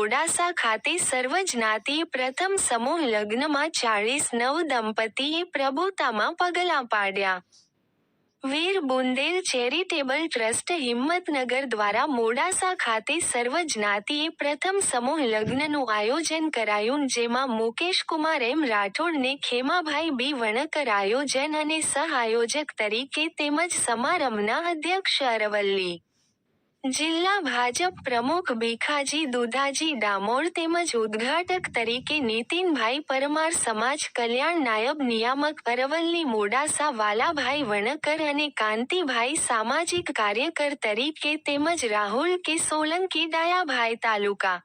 મોડાસા ખાતે સર્વજ્ઞાતિ પ્રથમ સમૂહ લગ્નમાં ચાળીસ નવ દંપતીએ પ્રભુતામાં પગલાં પાડ્યા. વીર બુંદેલ ચેરિટેબલ ટ્રસ્ટ હિંમતનગર દ્વારા મોડાસા ખાતે સર્વજ્ઞાતિએ પ્રથમ સમૂહ લગ્નનું આયોજન કરાયું, જેમાં મુકેશ કુમાર એમ રાઠોડને ખેમાભાઈ બી વણકર આયોજન અને સહ આયોજક તરીકે તેમજ સમારંભના અધ્યક્ષ અરવલ્લી જિલ્લા ભાજપ પ્રમુખ ભીખાજી દુધાજી ડામોર તેમજ ઉદ્ઘાટક તરીકે નીતિનભાઈ પરમાર સમાજ કલ્યાણ નાયબ નિયામક અરવલ્લી મોડાસા વાલાભાઈ વણકર અને કાંતિભાઈ સામાજિક કાર્યકર તરીકે તેમજ રાહુલ કે સોલંકી ડાયાભાઈ તાલુકા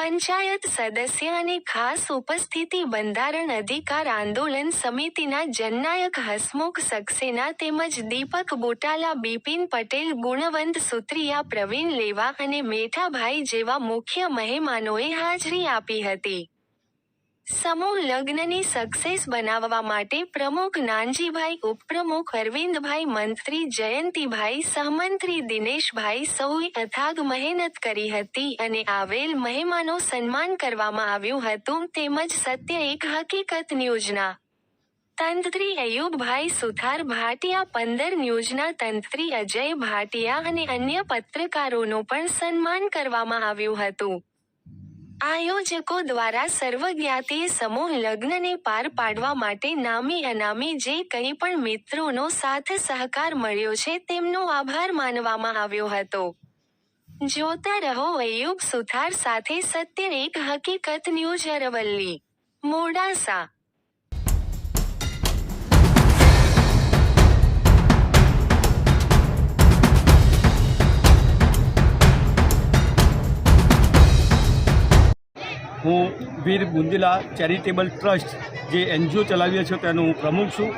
પંચાયત સદસ્ય અને ખાસ ઉપસ્થિતિ બંધારણ અધિકાર આંદોલન સમિતિના જનનાયક હસમુખ સક્સેના તેમજ દીપક બોટાલા બિપિન પટેલ, ગુણવંત સુત્રિયા, પ્રવીણ લેવા અને મેઠાભાઈ જેવા મુખ્ય મહેમાનોએ હાજરી આપી હતી. સમૂહ લગ્નની સક્સેસ બનાવવા માટે પ્રમુખ નાનજીભાઈ, ઉપપ્રમુખ અરવિંદભાઈ, મંત્રી જયંતિભાઈ સહમંત્રી દિનેશભાઈ સૌએ અથાગ મહેનત કરી હતી અને આવેલ મહેમાનો સન્માન કરવામાં આવ્યું હતું તેમજ સત્ય એક હકીકત ન્યૂઝના. તંત્રી અયુબભાઈ સુથાર ભાટિયા પંદર ન્યૂઝના તંત્રી અજય ભાટિયા અને અન્ય પત્રકારોનું પણ સન્માન કરવામાં આવ્યું હતું. આયોજકો દ્વારા સર્વજ્ઞાતીય સમૂહ લગ્નને પાર પાડવા માટે નામી અનામી જે કંઈ પણ મિત્રોનો સાથ સહકાર મળ્યો છે તેમનો આભાર માનવામાં આવ્યો હતો. જોતા રહો અયુબ સુથાર સાથે સત્ય એક હકીકત news Aravalli, Modasa. Veer Bundela charitable trust જે એનજીઓ ચલાવીએ છીએ તેનો હું પ્રમુખ છું.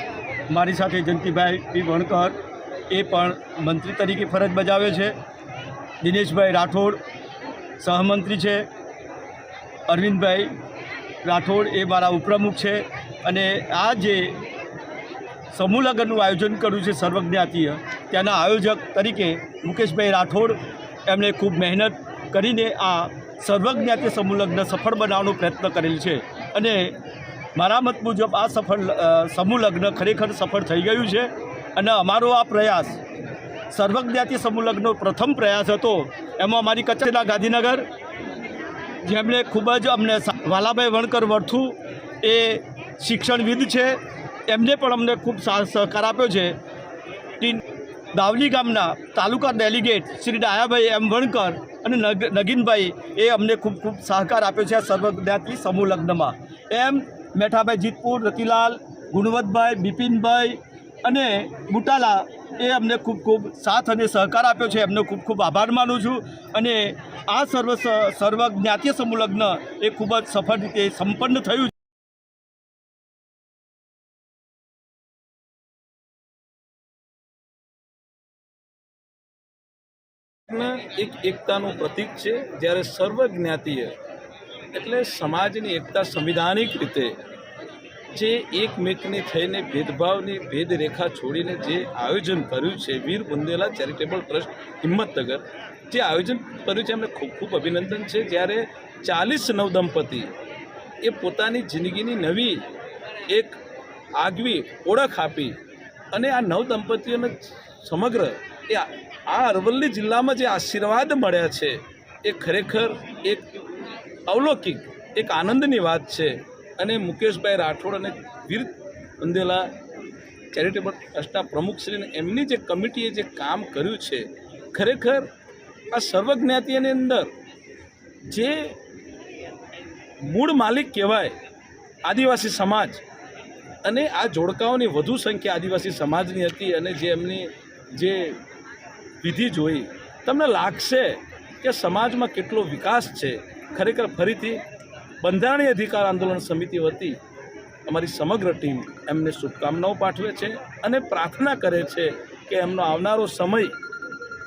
મારી સાથે જયંતિભાઈ પી. વણકર, એ પણ મંત્રી તરીકે ફરજ બજાવે છે. દિનેશભાઈ રાઠોડ સહમંત્રી છે. અરવિંદભાઈ રાઠોડ એ મારા ઉપપ્રમુખ છે. અને આ જે સમૂહ લગ્નનું આયોજન કર્યું છે સર્વજ્ઞાતીય, ત્યાંના આયોજક તરીકે મુકેશભાઈ રાઠોડ એમણે ખૂબ મહેનત કરીને આ સર્વજ્ઞાતીય સમૂહલગ્ન સફળ બનાવવાનો પ્રયત્ન કરેલ છે. અને મારા મત મુજબ આ સફળ સમૂહલગ્ન ખરેખર સફળ થઈ ગયું છે. અને અમારો આ પ્રયાસ, સર્વજ્ઞાતિ સમૂહલગ્નનો પ્રથમ પ્રયાસ હતો, એમાં અમારી કચેરીના ગાંધીનગર, જેમણે ખૂબ જ અમને વાલાભાઈ વણકર વર્થુ એ શિક્ષણવિદ છે, એમને પણ અમને ખૂબ સહકાર આપ્યો છે. દાવલી ગામના તાલુકા ડેલિગેટ શ્રી ડાયાભાઈ એમ વણકર અને નગ, નગીનભાઈ એ અમને ખૂબ ખૂબ સહકાર આપ્યો છે આ સર્વજ્ઞાતિ સમૂહ લગ્નમાં. એમ મેઠાભાઈ જીતપુર, રતિલાલ, ગુણવંતભાઈ, બિપિનભાઈ અને બુટાલા એ અમને ખૂબ ખૂબ સાથ અને સહકાર આપ્યો છે. એમનો ખૂબ ખૂબ આભાર માનું છું અને આ સર્વ સર્વજ્ઞાતીય સમૂહ લગ્ન એ ખૂબ જ સફળ રીતે સંપન્ન થયું એક એકતાનું પ્રતીક છે, જ્યારે સર્વ જ્ઞાતીય એટલે સમાજની એકતા સંવિધાનિક રીતે જે એકમેકની થઈને ભેદભાવની ભેદરેખા છોડીને જે આયોજન કર્યું છે, વીર બુંદેલા ચેરિટેબલ ટ્રસ્ટ હિંમતનગર, જે આયોજન કર્યું છે, એમને ખૂબ ખૂબ અભિનંદન છે. જ્યારે ચાલીસ નવદંપતિ એ પોતાની જિંદગીની નવી એક આગવી ઓળખ આપી અને આ નવદંપતિઓને સમગ્ર એ આ અરવલ્લી જિલ્લામાં જે આશીર્વાદ મળ્યા છે, એ ખરેખર એક અવલૌકિક એક આનંદની વાત છે. અને મુકેશભાઈ રાઠોડ અને વીર બંધેલા ચેરિટેબલ ટ્રસ્ટના પ્રમુખશ્રીને એમની જે કમિટીએ જે કામ કર્યું છે, ખરેખર આ સર્વજ્ઞાતિની અંદર જે મૂળ માલિક કહેવાય આદિવાસી સમાજ અને આ જોડકાઓની વધુ સંખ્યા આદિવાસી સમાજની હતી અને જે એમની જે વિધિ જોઈ તમને લાગશે કે સમાજમાં કેટલો વિકાસ છે. ખરેખર ફરીથી બંધારણીય અધિકાર આંદોલન સમિતિ વતી અમારી સમગ્ર ટીમ એમને શુભકામનાઓ પાઠવે છે અને પ્રાર્થના કરે છે કે એમનો આવનારો સમય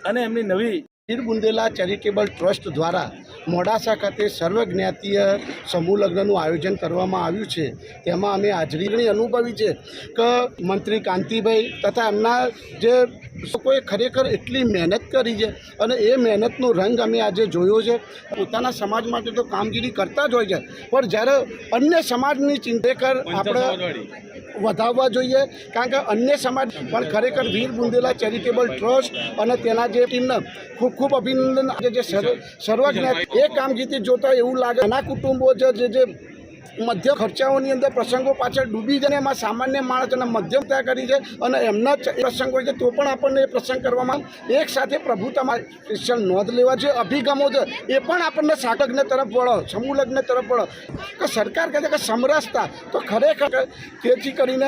અને એમની નવી વીર બુંદેલા ચેરિટેબલ ટ્રસ્ટ દ્વારા મોડાસા ખાતે સર્વજ્ઞાતીય સમૂહ લગ્નનું આયોજન કરવામાં આવ્યું છે તેમાં અમે હાજરી અનુભવી છે કે મંત્રી કાંતિભાઈ તથા એમના જે લોકોએ ખરેખર એટલી મહેનત કરી છે અને એ મહેનતનો રંગ અમે આજે જોયો છે. પોતાના સમાજ માટે તો કામગીરી કરતા જ હોય છે પણ જ્યારે અન્ય સમાજની ચિંતેકર આપણે વધાવવા જોઈએ, કારણ કે અન્ય સમાજ પણ ખરેખર વીર બુંદેલા ચેરિટેબલ ટ્રસ્ટ અને તેના જે ટીમને ખૂબ ખૂબ અભિનંદન. આજે જે સર્વ સર્વજ્ઞ એ કામગીરી જોતા એવું લાગે ઘણા કુટુંબો છે જે મધ્ય ખર્ચાઓની અંદર પ્રસંગો પાછળ ડૂબી જઈને એમાં સામાન્ય માણસ અને મધ્યમતા કરી છે અને એમના જ પ્રસંગ છે, તો પણ આપણને એ પ્રસંગ કરવામાં એક સાથે પ્રભુતામાં સ્પેશિયલ નોંધ લેવા છે, અભિગમો છે, એ પણ આપણને સાટકને તરફ વળો સમૂહ લગ્ન તરફ વળો. કે સરકાર કહે છે કે સમરસતા, તો ખરેખર તેથી કરીને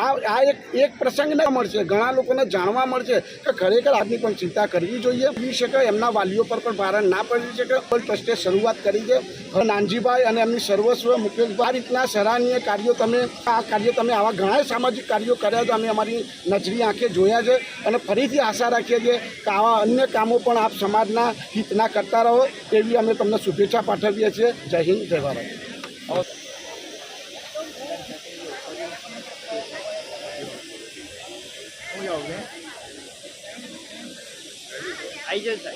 આ આ એક એક પ્રસંગને મળશે. ઘણા લોકોને જાણવા મળશે કે ખરેખર આજની પણ ચિંતા કરવી જોઈએ. કરી શકે એમના વાલીઓ પર પણ ભારણ ના પડી શકે. ટ્રસ્ટે શરૂઆત કરી છે. નાનજીભાઈ અને એમની સર્વસ્વ મુકેશભાઈ આ રીતના સરાહનીય કાર્યો તમે, આ કાર્ય તમે આવા ઘણા સામાજિક કાર્યો કર્યા છે, અમે અમારી નજરી આંખે જોયા છે અને ફરીથી આશા રાખીએ છીએ કે આવા અન્ય કામો પણ આપ સમાજના હિતના કરતા રહો એવી અમે તમને શુભેચ્છા પાઠવીએ છીએ. જય હિન્દ, જય ભારત. આઈ જશે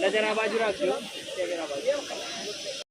નજર આ બાજુ રાખજો. કેમેરા બાજુ